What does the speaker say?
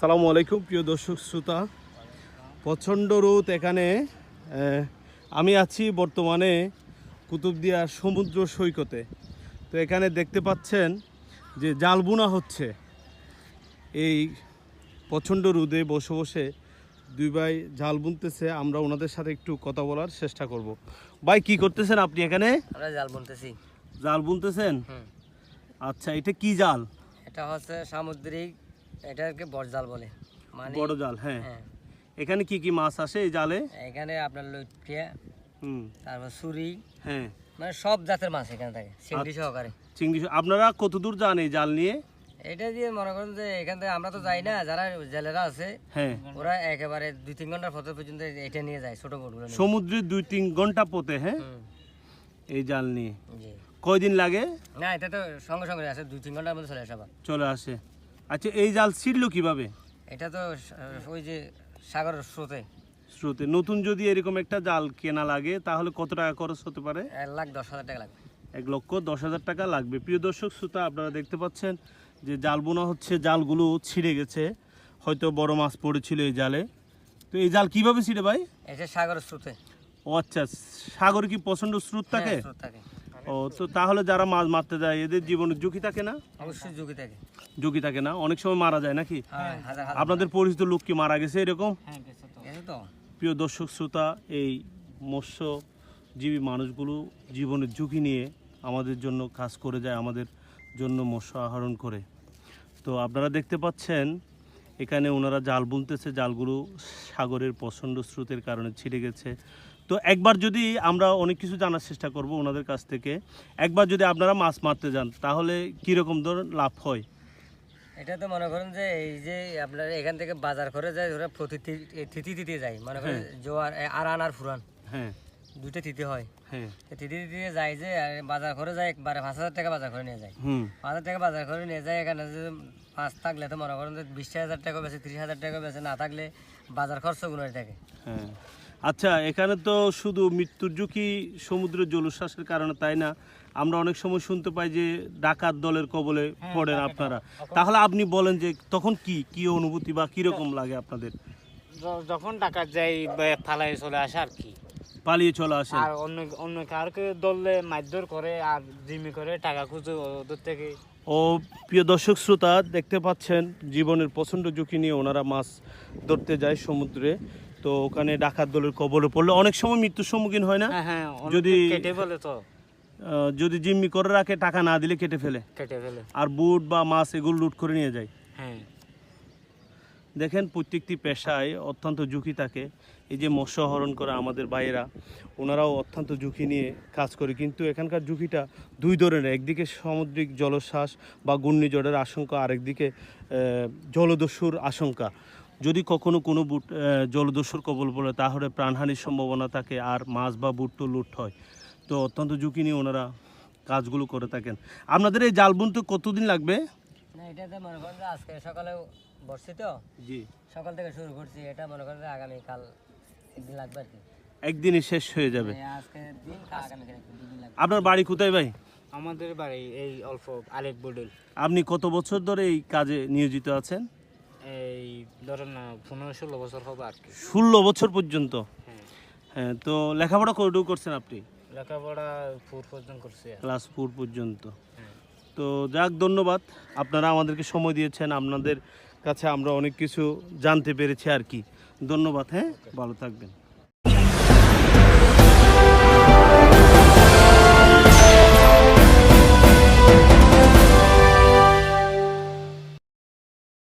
আসসালামু আলাইকুম প্রিয় দর্শক শ্রোতা। প্রচণ্ড রোদ এখানে। আমি আছি বর্তমানে কুতুবদিয়া সমুদ্র সৈকতে। তো এখানে দেখতে পাচ্ছেন যে জাল বোনা হচ্ছে। এই প্রচণ্ড রোদে বসে বসে দুই ভাই জাল বুনতেছে আমরা ওনাদের সাথে একটু কথা বলার চেষ্টা করব। ভাই কি করতেছেন আপনি এখানে? আমরা জাল বুনতেছি। জাল বুনতেছেন? আচ্ছা এটা কি জাল? এটা হচ্ছে সামুদ্রিক এটাকে বড়জাল বলে। মানে বড় জাল হ্যাঁ। হ্যাঁ। এখানে কি কি মাছ আসে এই জালে? এখানে আপনার লইট্রিয়া হুম। তারপর সুরি হ্যাঁ। মানে সব জাতের মাছ এখানে থাকে চিংড়ি সহকারে। চিংড়ি আপনারা কতদূর যান এই জাল নিয়ে? এটা দিয়ে মনে করেন যে এখান থেকে আমরা তো যাই না যারা জেলেরা আছে হ্যাঁ। ওরা একেবারে দুই তিন ঘণ্টার পথে পর্যন্ত এটা নিয়ে যায় ছোট বোটগুলো নিয়ে। সমুদ্রে দুই তিন ঘণ্টা পথে হ্যাঁ? এই জাল নিয়ে। কয়দিন লাগে? না এটা তো সঙ্গে সঙ্গে আসে দুই তিন ঘণ্টার মধ্যে চলে আসে চলে আসে। আচ্ছা এই জাল ছিড়লো কীভাবে? এটা তো ওই যে সাগরের স্রোতে। স্রোতে। নতুন যদি এরকম একটা জাল কেনা লাগে তাহলে কত টাকা খরচ হতে পারে? এক লাখ দশ হাজার টাকা লাগবে। এক লক্ষ দশ হাজার টাকা লাগবে। প্রিয় দর্শক শ্রোতা আপনারা দেখতে পাচ্ছেন যে জাল বোনা হচ্ছে জালগুলো ছিঁড়ে গেছে। হয়তো বড় মাছ পড়েছিল এই জালে। তো এই জাল কীভাবে ছিঁড়ে ভাই? এটা সাগরের স্রোতে। ও আচ্ছা সাগরে কি প্রচণ্ড স্রোত থাকে স্রোত থাকে ও তো তাহলে যারা মাছ মারতে যায় এদের জীবনের ঝুঁকি থাকে না? অবশ্যই ঝুঁকি থাকে। ঝুঁকি থাকে না? অনেক সময় মারা যায় নাকি? হ্যাঁ হাজার হাজার আপনাদের পরিচিত লোক কি মারা গেছে এরকম? প্রিয় দর্শক শ্রোতা এই মৎস্যজীবী মানুষগুলো জীবনের ঝুঁকি নিয়ে আমাদের জন্য কাজ করে যায় আমাদের জন্য মৎস্য আহরণ করে। তো আপনারা দেখতে পাচ্ছেন এখানে ওনারা জাল বুনতেছে জালগুলো সাগরের প্রচণ্ড স্রোতের কারণে ছিঁড়ে গেছে। তো একবার যদি আমরা অনেক কিছু জানার চেষ্টা করব ওনাদের কাছ থেকে একবার যদি আপনারা মাছ মারতে যান তাহলে কীরকম ধরনের লাভ হয়? এটা তো মনে করেন যে এই যে আপনার এখান থেকে বাজার করে যায় ওরা প্রতি তিথি দিতে যায়। মনে করেন জোয়ার এ, আর আন আর ফুরান। হ্যাঁ। দুইটা তিথি হয়। হ্যাঁ। তিথি দিতে যায় যে বাজার করে যায় একবারে পাঁচ হাজার টাকা বাজার করে নিয়ে যায়। হুম। পাঁচ হাজার টাকা বাজার করে নিয়ে যায় এখানে যে মাছ থাকলে তো মনে করেন যে বিশ হাজার টাকা বেছে ত্রিশ হাজার টাকা বেছে না থাকলে বাজার খরচগুলো থাকে। হ্যাঁ। আচ্ছা এখানে তো শুধু মৃত্যুর ঝুঁকি সমুদ্রের জলোচ্ছ্বাসের কারণে তাই না? আমরা অনেক সময় শুনতে পাই যে ডাকাত দলের কবলে পড়েন আপনারা। তাহলে আপনি বলেন যে তখন কি কি অনুভূতি বা কি রকম লাগে আপনাদের? যখন ডাকাত যাই থালায় চলে আসে আর কি। পালিয়ে চলে আসে। আর অন্য অন্য কারকে দললে মারধর করে আর জিমি করে টাকা খুঁজে ওদের থেকে। ও প্রিয় দর্শক শ্রোতা দেখতে পাচ্ছেন জীবনের প্রচণ্ড ঝুঁকি নিয়ে ওনারা মাছ ধরতে যায় সমুদ্রে। তো ওখানে ডাকাত দলের কবলে পড়লে অনেক সময় মৃত্যুর সম্মুখীন হয় না? হ্যাঁ হ্যাঁ যদি- কেটে ফেলে তো। যদি জিম্মি করে রাখে টাকা না দিলে কেটে ফেলে। কেটে ফেলে। আর বুট বা মাছ এগুলো লুট করে নিয়ে যায়। হ্যাঁ। দেখেন প্রত্যেকটি পেশায় অত্যন্ত ঝুঁকি থাকে। এই যে মৎস্য হরণ করে আমাদের ভাইয়েরা ওনারাও অত্যন্ত ঝুঁকি নিয়ে কাজ করে। কিন্তু এখানকার ঝুঁকিটা দুই ধরনের। একদিকে সামুদ্রিক জলোচ্ছ্বাস বা ঘূর্ণিঝড়ের আশঙ্কা আরেকদিকে জলদস্যুর আশঙ্কা। যদি কখনো কোনো বুট জলদস্যুর কবল পড়ে তাহলে প্রাণহানির সম্ভাবনা থাকে আর মাছ বা বুট তো লুট হয়। তো অত্যন্ত ঝুঁকি নিয়ে ওনারা কাজগুলো করে থাকেন। আপনাদের এই জাল বুনতে কতদিন লাগবে? না এটাতে মনে করেন আজকে সকালে বসছি তো। জি। সকাল থেকে শুরু করছি এটা মনে করেন যে আগামীকাল একদিন লাগবে আর কি। শেষ হয়ে যাবে। লাগবে। আপনার বাড়ি কোথায় ভাই? আমাদের বাড়ি এই অল্প আরেক বডল। আপনি কত বছর ধরে এই কাজে নিয়োজিত আছেন? ধরেন পনেরো ষোলো বছর হবে আর কি। ষোলো বছর পর্যন্ত? হ্যাঁ। হ্যাঁ তো লেখাপড়া কতটুকু করছেন আপনি? লেখাপড়া ফুর পর্যন্ত করছি ক্লাস ফোর পর্যন্ত। হ্যাঁ। তো যাক ধন্যবাদ। আপনারা আমাদেরকে সময় দিয়েছেন আপনাদের কাছে আমরা অনেক কিছু জানতে পেরেছি আর কি। ধন্যবাদ হ্যাঁ? ভালো থাকবেন।